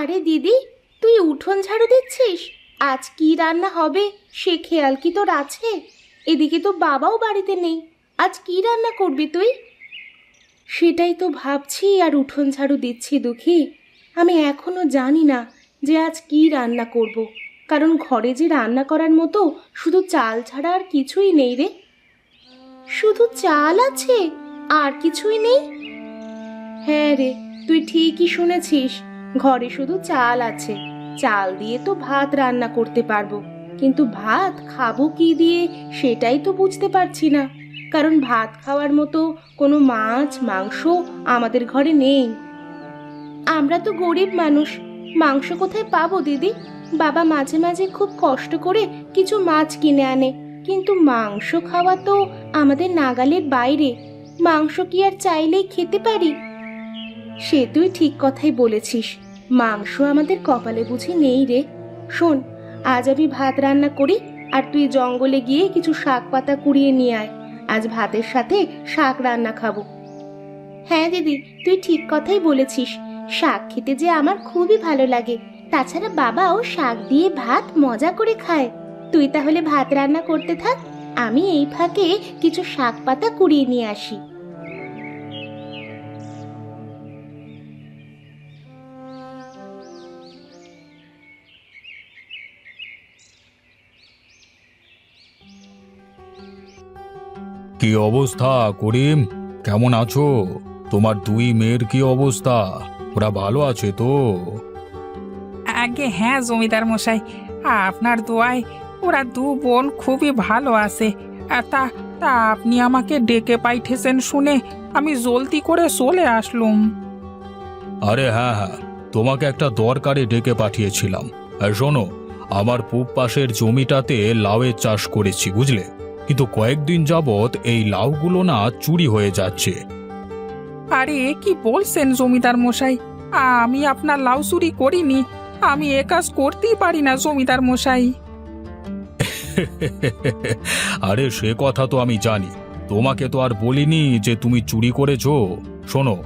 আরে দিদি, তুই উঠোন ঝাড়ু দিচ্ছিস? আজ কি রান্না হবে? সে খেয়াল কি তোর আছে? এদিকে তো বাবাও বাড়িতে নেই। আজ কি রান্না করবি তুই? সেটাই তো ভাবছি আর উঠোন ঝাড়ু দিচ্ছি দুঃখী। আমি এখনও জানি না যে আজ কি রান্না করব। কারণ ঘরে যে রান্না করার মতো শুধু চাল ছাড়া আর কিছুই নেই রে। শুধু চাল আছে, আর কিছুই নেই? হ্যাঁ রে, তুই ঠিকই শুনেছিস। ঘরে শুধু চাল আছে। চাল দিয়ে তো ভাত রান্না করতে পারব। কিন্তু ভাত খাব কি দিয়ে সেটাই তো বুঝতে পারছি না। কারণ ভাত খাওয়ার মতো কোনো মাছ, মাংস আমাদের ঘরে নেই। আমরা তো গরিব মানুষ। মাংস কোথায় পাবো দিদি? বাবা মাঝে মাঝে খুব কষ্ট করে কিছু মাছ কিনে আনে। কিন্তু মাংস খাওয়া তো আমাদের নাগালের বাইরে। মাংস কি আর চাইলেই খেতে পারি? সে তুই ঠিক কথাই বলেছিস। মাংস আমাদের কপালে বুঝি নেই রে। শোন, আজ আমি ভাত রান্না করি আর তুই জঙ্গলে গিয়ে কিছু শাক পাতা কুড়িয়ে নিয়ে আয়। আজ ভাতের সাথে শাক রান্না খাব। হ্যাঁ দিদি, তুই ঠিক কথাই বলেছিস। শাক খেতে যে আমার খুবই ভালো লাগে। তাছাড়া বাবাও শাক দিয়ে ভাত মজা করে খায়। তুই তাহলে ভাত রান্না করতে থাক, আমি এই ফাঁকে কিছু শাক পাতা কুড়িয়ে নিয়ে আসি। কি অবস্থা করিম? কেমন আছো? তোমার দুই মেয়ের কি অবস্থা? ওরা ভালো আছে তো? আগে হ্যাঁ জমিদার মশাই। আপনার দোয়ায় ওরা দু বোন খুবই ভালো আছে। আর তা তা আপনি আমাকে ডেকে পাইঠেছেন শুনে আমি জলদি করে চলে আসলুম। আরে হ্যাঁ হ্যাঁ তোমাকে একটা দরকারে ডেকে পাঠিয়েছিলাম। আর শোনো আমার পূব পাশের জমিটাতে লাউয়ের চাষ করেছি বুঝলে? কিন্তু কয়েকদিন যাবৎ এই লাউগুলো না চুরি হয়ে যাচ্ছে। আরে কি বলছেন জমিদার মশাই? আমি আপনার লাউ চুরি করিনি। আমি এ কাজ করতেই পারি না জমিদার মশাই। আরে সে কথা তো আমি জানি। তোমাকে তো আর বলিনি যে তুমি চুরি করেছ। শোনো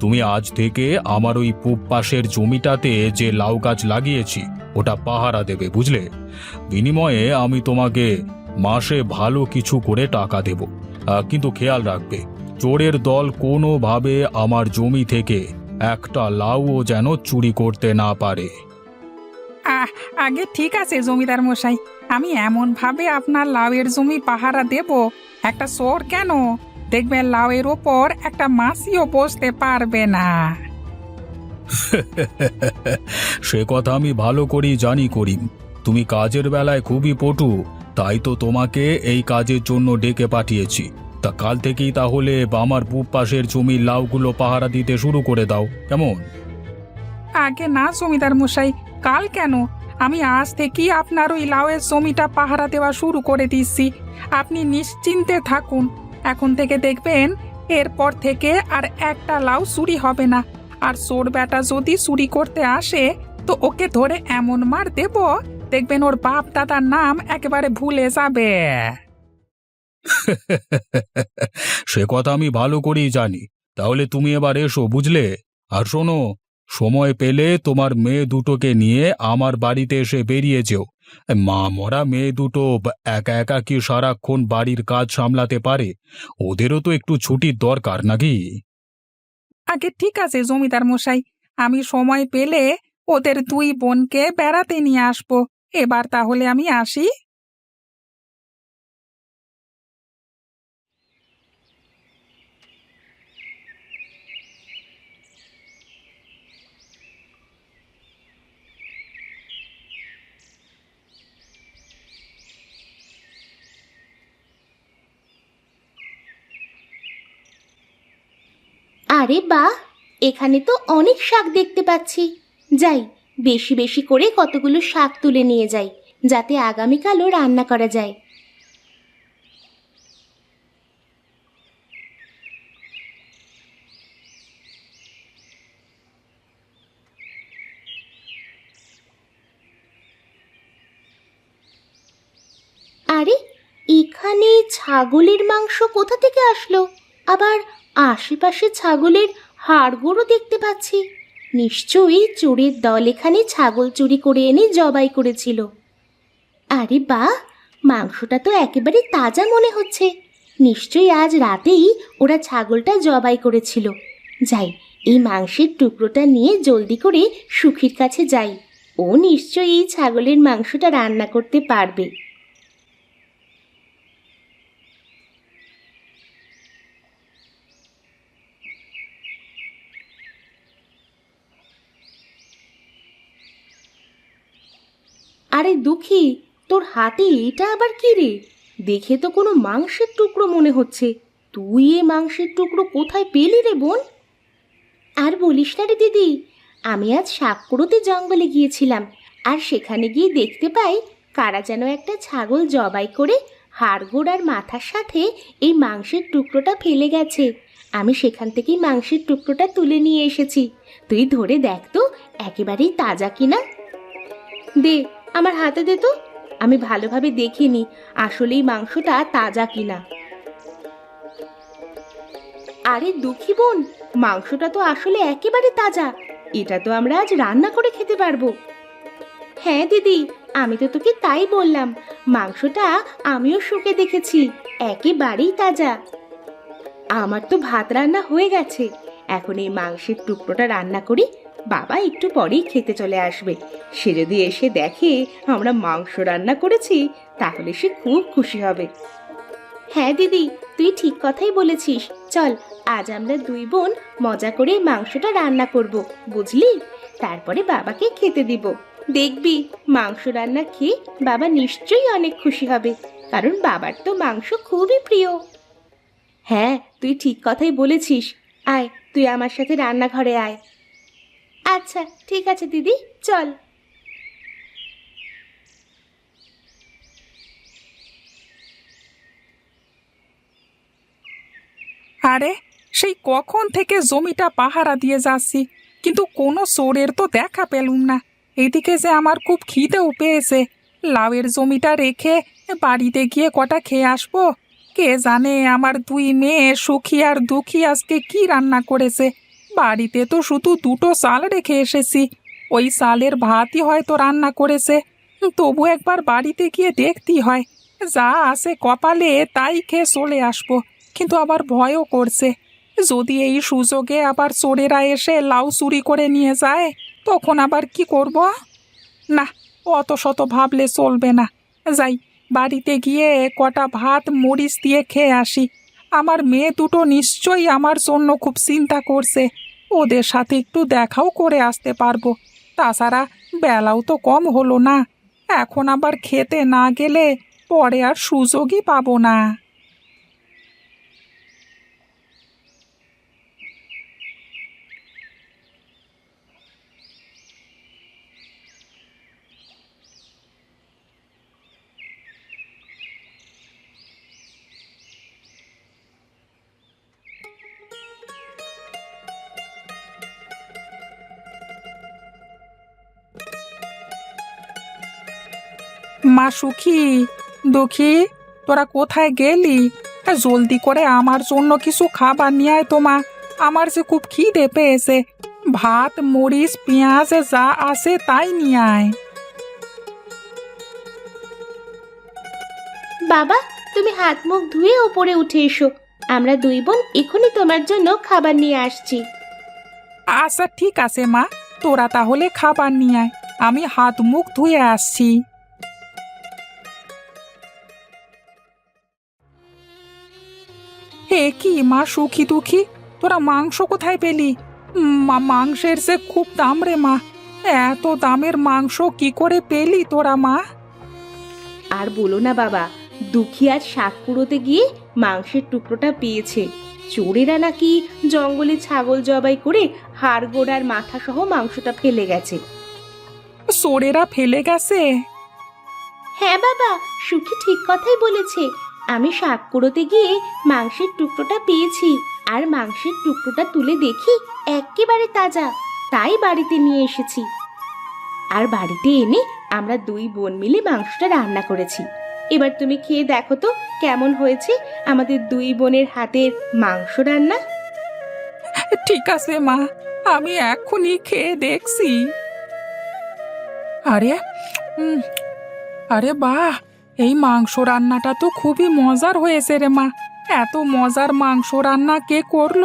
তুমি আজ থেকে আমার ওই পূব পাশের জমিটাতে যে লাউ গাছ লাগিয়েছি ওটা পাহারা দেবে বুঝলে? বিনিময়ে আমি তোমাকে মাসে ভালো কিছু করে টাকা দেব। আহ, কিন্তু খেয়াল রাখবে চোরের দল কোনোভাবে আমার জমি থেকে একটা লাউও যেন চুরি করতে না পারে। আহ আগে ঠিক আছে জমিদার মশাই আমি এমন ভাবে আপনার লাউয়ের জমি পাহারা দেব। একটা চোর কেন? দেখবেন লাউয়ের ওপর একটা মাছিও বসতে পারবে না। সে কথা আমি ভালো করেই জানি করিম। তুমি কাজের বেলায় খুবই পটু। তাই তো তোমাকে এই কাজের জন্য ডেকে পাঠিয়েছি। তা কাল থেকেই তাহলে আমার পূব পাশের জমির লাউগুলো পাহারা দিতে শুরু করে দাও, কেমন? আগে না জমিদার মশাই, কাল কেন? আমি আজ থেকেই আপনার ওই লাউয়ের জমিটা পাহারা দেওয়া শুরু করে দিচ্ছি আপনি নিশ্চিন্তে থাকুন। এখন থেকে দেখবেন, এরপর থেকে আর একটা লাউ চুরি হবে না। আর চোর বেটা যদি চুরি করতে আসে, তো ওকে ধরে এমন মার দেব দেখবেন ওর বাপ দাদার নাম একেবারে ভুলে যাবে। সে কথা আমি ভালো করেই জানি। তাহলে তুমি এবার এসো বুঝলে? আর শোনো সময় পেলে তোমার মেয়ে দুটোকে নিয়ে আমার বাড়িতে এসে বেরিয়ে যেও। মা মরা মেয়ে দুটো ব- একা একা কি সারাক্ষণ বাড়ির কাজ সামলাতে পারে? ওদেরও তো একটু ছুটির দরকার নাকি? আগে ঠিক আছে জমিদার মশাই। আমি সময় পেলে ওদের দুই বোনকে বেড়াতে নিয়ে আসব। এবার তাহলে আমি আসি। আরে বাহ এখানে তো অনেক শাক দেখতে পাচ্ছি। যাই বেশি বেশি করে কতগুলো শাক তুলে নিয়ে যাই, যাতে আগামীকালও রান্না করা যায়। আরে, এখানে ছাগলের মাংস কোথা থেকে আসলো? আবার আশেপাশে ছাগলের হাড়গোড়ও দেখতে পাচ্ছি। নিশ্চয়ই চোরের দল এখানে ছাগল চুরি করে এনে জবাই করেছিল। আরে বাহ মাংসটা তো একেবারে তাজা মনে হচ্ছে। নিশ্চয়ই আজ রাতেই ওরা ছাগলটা জবাই করেছিল। যাই, এই মাংসের টুকরোটা নিয়ে জলদি করে সুখীর কাছে যাই। ও নিশ্চয়ই এই ছাগলের মাংসটা রান্না করতে পারবে। আরে দুঃখী, তোর হাতে এটা আবার কি রে? দেখে তো কোনো মাংসের টুকরো মনে হচ্ছে। তুই এ মাংসের টুকরো কোথায় পেলি রে বোন? আর বলিস না রে দিদি, আমি আজ সাতকুড়োতে জঙ্গলে গিয়েছিলাম, আর সেখানে গিয়ে দেখতে পাই কারা যেন একটা ছাগল জবাই করে হাড়গোড় আর মাথার সাথে এই মাংসের টুকরোটা ফেলে গেছে। আমি সেখান থেকেই মাংসের টুকরোটা তুলে নিয়ে এসেছি। তুই ধরে দেখ তো, একেবারেই তাজা কিনা। দে আমার হাতে দে তো। আমি ভালোভাবে দেখিনি, আসলেই মাংসটা তাজা কিনা। আরে দুঃখী বোন, মাংসটা তো আসলে একেবারে তাজা। এটা তো আমরা আজ রান্না করে খেতে পারব। হ্যাঁ দিদি, আমি তো তোকে তাই বললাম, মাংসটা আমিও শুকে দেখেছি, একেবারেই তাজা। আমার তো ভাত রান্না হয়ে গেছে, এখন এই মাংসের টুকরোটা রান্না করি বাবা একটু পরেই খেতে চলে আসবে। সে যদি এসে দেখে আমরা মাংস রান্না করেছি, তাহলে সে খুব খুশি হবে। হ্যাঁ দিদি, তুই ঠিক কথাই বলেছিস। চল, আজ আমরা দুই বোন মজা করে মাংসটা রান্না করব, বুঝলি? তারপরে বাবাকে খেতে দিব। দেখবি, মাংস রান্না খেয়ে বাবা নিশ্চয়ই অনেক খুশি হবে, কারণ বাবার তো মাংস খুবই প্রিয়। হ্যাঁ তুই ঠিক কথাই বলেছিস। আয়, তুই আমার সাথে রান্নাঘরে আয়। আচ্ছা ঠিক আছে দিদি, চল। আরে, সেই কখন থেকে জমিটা পাহারা দিয়ে যাচ্ছি, কিন্তু কোনো চোরের তো দেখা পেলুম না। এদিকে যে আমার খুব খিদেও পেয়েছে, লাউয়ের জমিটা রেখে বাড়িতে গিয়ে কটা খেয়ে আসব? কে জানে আমার দুই মেয়ে সুখী আর দুঃখী আজকে কি রান্না করেছে? বাড়িতে তো শুধু দুটো চাল রেখে এসেছি। ওই চালের ভাতই হয়তো রান্না করেছে। তবু একবার বাড়িতে গিয়ে দেখতেই হয়। যা আছে কপালে তাই খেয়ে চলে আসব। কিন্তু আবার ভয়ও করছে। যদি এই সুযোগে আবার চোরেরা এসে লাউ চুরি করে নিয়ে যায়, তখন আবার কি করব? না, অত শত ভাবলে চলবে না। যাই, বাড়িতে গিয়ে কটা ভাত মরিচ দিয়ে খেয়ে আসি। আমার মেয়ে দুটো নিশ্চয়ই আমার জন্য খুব চিন্তা করছে। ওদের সাথে একটু দেখাও করে আসতে পারব। তাছাড়া বেলাও তো কম হলো না। এখন আবার খেতে না গেলে পরে আর সুযোগই পাবো না। মা সুখী? দুঃখী? তোরা কোথায় গেলি? এ, জলদি করে আমার জন্য কিছু খাবার নিয়ে আয় তো মা। আমার যে খুব খিদে পেয়েছে। ভাত মরিচ পেঁয়াজ যা আছে তাই নিয়ে আয়। বাবা তুমি হাত মুখ ধুয়ে ওপরে উঠে এসো। আমরা দুই বোন এখনই তোমার জন্য খাবার নিয়ে আসছি। আচ্ছা ঠিক আছে মা। তোরা তাহলে খাবার নিয়ে আয়। আমি হাত মুখ ধুয়ে আসছি। কি মা সুখী দুঃখী? তোরা মাংস কোথায় পেলি? মা মাংসের সে খুব দাম রে মা। এত দামের মাংস কি করে পেলি তোরা মা? আর বলো না বাবা দুঃখী আর শাক কুড়োতে গিয়ে মাংসের টুকরোটা পেয়েছে। চোরেরা নাকি জঙ্গলে ছাগল জবাই করে হাড় গোড়ার মাথা সহ মাংসটা ফেলে গেছে। সোরেরা ফেলে গেছে? হ্যাঁ বাবা সুখী ঠিক কথাই বলেছে। আমি শাক কুড়োতে গিয়ে মাংসের টুকরোটা পেয়েছি আর মাংসের টুকরোটা তুলে দেখি একেবারে তাজা। তাই বাড়িতে নিয়ে এসেছি। আর বাড়িতে এনে আমরা দুই বোন মিলে মাংসটা রান্না করেছি। এবার তুমি খেয়ে দেখো তো কেমন হয়েছে আমাদের দুই বোনের হাতের মাংস রান্না। ঠিক আছে মা, আমি এখনই খেয়ে দেখছি। আরে আরে বাহ এই মাংস রান্নাটা তো খুবই মজার হয়েছে রে মা। এত মজার মাংস রান্না কে করল?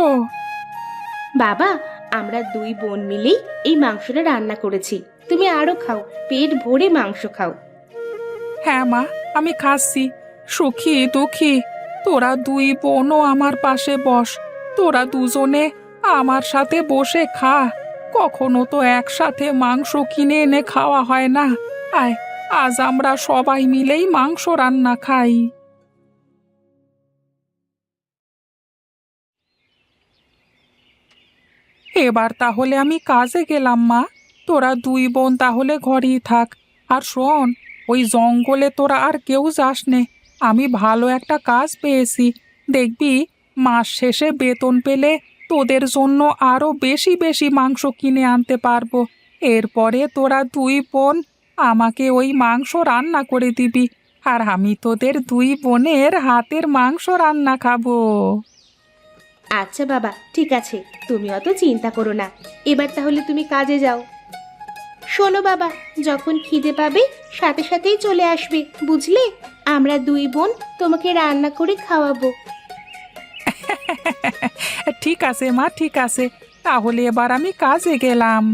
বাবা আমরা দুই বোন মিলেই এই মাংসটা রান্না করেছি। তুমি আরও খাও পেট ভরে মাংস খাও। হ্যাঁ মা আমি খাচ্ছি। সুখী দুঃখী। তোরা দুই বোনও আমার পাশে বস। তোরা দুজনে আমার সাথে বসে খা। কখনো তো একসাথে মাংস কিনে এনে খাওয়া হয় না। আয়। আজ আমরা সবাই মিলেই মাংস রান্না খাই। এবার তাহলে আমি কাজে গেলাম, মা। তোরা দুই বোন তাহলে ঘরেই থাক। আর শোন, ওই জঙ্গলে তোরা আর কেউ যাস নে। আমি ভালো একটা কাজ পেয়েছি। দেখবি, মাস শেষে বেতন পেলে তোদের জন্য আরও বেশি বেশি মাংস কিনে আনতে পারব। এরপরে তোরা দুই বোন আমাকে ওই মাংস রান্না করে দিবি আর আমি তোদের দুই বোনের হাতের মাংস রান্না খাব। আচ্ছা বাবা ঠিক আছে তুমি অত চিন্তা করো না। এবার তাহলে তুমি কাজে যাও। শোনো বাবা যখন খিদে পাবে সাথে সাথেই চলে আসবে বুঝলে? আমরা দুই বোন তোমাকে রান্না করে খাওয়াবো। ঠিক আছে মা ঠিক আছে। তাহলে এবার আমি কাজে গেলাম।